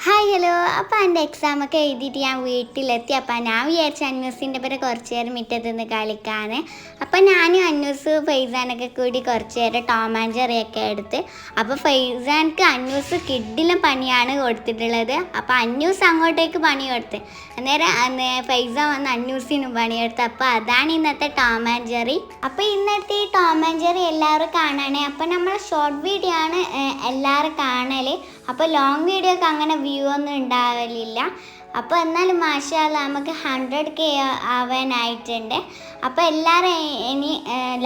Hi. Hello അപ്പോൾ എന്റെ എക്സാമൊക്കെ എഴുതിയിട്ട് ഞാൻ വീട്ടിലെത്തി. അപ്പോൾ ഞാൻ വിചാരിച്ചു അന്നൂസിന്റെ പേരെ കുറച്ച് നേരം മുറ്റത്ത് നിന്ന് കളിക്കാൻ അപ്പോൾ ഞാനും അന്നൂസ് ഫൈസാനൊക്കെ കൂടി കുറച്ച് നേരം ടോം ആൻഡ് ജെറിയൊക്കെ എടുത്ത്. അപ്പോൾ ഫൈസാൻക്ക് അന്നൂസ് കിഡിലും പണിയാണ് കൊടുത്തിട്ടുള്ളത്. അപ്പോൾ അന്നൂസ് അങ്ങോട്ടേക്ക് പണി കൊടുത്ത്. അന്നേരം അന്ന് ഫൈസ വന്ന് അന്നൂസിനും പണിയെടുത്ത് അപ്പോൾ അതാണ് ഇന്നത്തെ ടോം ആൻഡ് ജെറി. അപ്പോൾ ഇന്നത്തെ ഈ ടോം ആൻഡ് ജെറി എല്ലാവരും കാണാനേ അപ്പോൾ നമ്മൾ ഷോർട്ട് വീഡിയോ ആണ് എല്ലാവരും കാണൽ അപ്പോൾ ലോങ് വീഡിയോക്ക് അങ്ങനെ വ്യൂ ഒന്നും ഉണ്ടാവലില്ല. അപ്പോൾ എന്നാലും മാഷാല നമുക്ക് ഹൺഡ്രഡ് കെ ആവാനായിട്ടുണ്ട്. അപ്പോൾ എല്ലാവരും ഇനി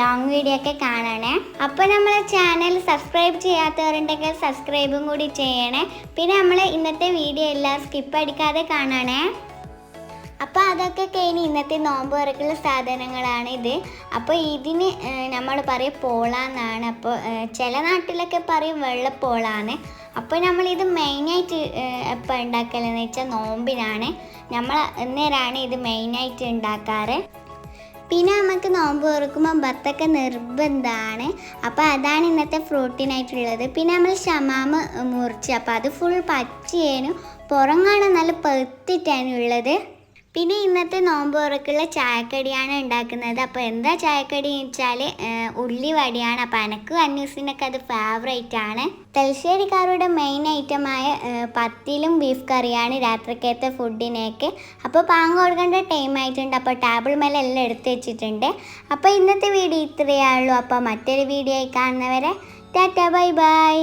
ലോങ് വീഡിയോ ഒക്കെ കാണണേ. അപ്പോൾ നമ്മൾ ചാനൽ സബ്സ്ക്രൈബ് ചെയ്യാത്തവരുണ്ടെങ്കിൽ സബ്സ്ക്രൈബും കൂടി ചെയ്യണേ. പിന്നെ നമ്മൾ ഇന്നത്തെ വീഡിയോ എല്ലാം സ്കിപ്പ് അടിക്കാതെ കാണണേ. അപ്പോൾ അതൊക്കെ കഴിഞ്ഞ് ഇന്നത്തെ നോമ്പ് തുറക്കുള്ള സാധനങ്ങളാണ് ഇത്. അപ്പോൾ ഇതിന് നമ്മൾ പറയും പോളാന്നാണ്. അപ്പോൾ ചില നാട്ടിലൊക്കെ പറയും വെള്ളപ്പോളാണ് അപ്പോൾ നമ്മളിത് മെയിനായിട്ട് എപ്പോൾ ഉണ്ടാക്കലെന്ന് വെച്ചാൽ നോമ്പിനാണ്. നമ്മൾ അന്നേരമാണ് ഇത് മെയിനായിട്ട് ഉണ്ടാക്കാറ് പിന്നെ നമുക്ക് നോമ്പ് തുറക്കുമ്പോൾ ബത്തൊക്കെ നിർബന്ധമാണ് അപ്പോൾ അതാണ് ഇന്നത്തെ ഫ്രൂട്ടിനായിട്ടുള്ളത്. പിന്നെ നമ്മൾ ഷമാമ് മുറിച്ച് അപ്പോൾ അത് ഫുൾ പച്ചയേനും പുറം കാണാൻ നല്ല പെത്തിട്ടാണ് ഉള്ളത്. പിന്നെ ഇന്നത്തെ നോമ്പ് തുറക്കുള്ള ചായക്കടിയാണ് ഉണ്ടാക്കുന്നത്. അപ്പോൾ എന്താ ചായക്കടി എന്ന് വെച്ചാൽ ഉള്ളി വടിയാണ്. അപ്പോൾ എനക്കും അന്യൂസിനൊക്കെ അത് ഫേവറേറ്റ് ആണ്. തലശ്ശേരിക്കാരുടെ മെയിൻ ഐറ്റമായ പത്തിലും ബീഫ് കറിയാണ് രാത്രിക്കത്തെ ഫുഡിനെയൊക്കെ അപ്പോൾ പാങ്ങ് കൊടുക്കേണ്ട ടൈം ആയിട്ടുണ്ട്. അപ്പോൾ ടേബിൾ മേലെ എല്ലാം എടുത്തു വെച്ചിട്ടുണ്ട്. അപ്പോൾ ഇന്നത്തെ വീഡിയോ ഇത്രയേ ഉള്ളൂ. അപ്പോൾ മറ്റൊരു വീഡിയോ ആയി കാണുന്നവരെ ടാറ്റ ബൈ ബൈ.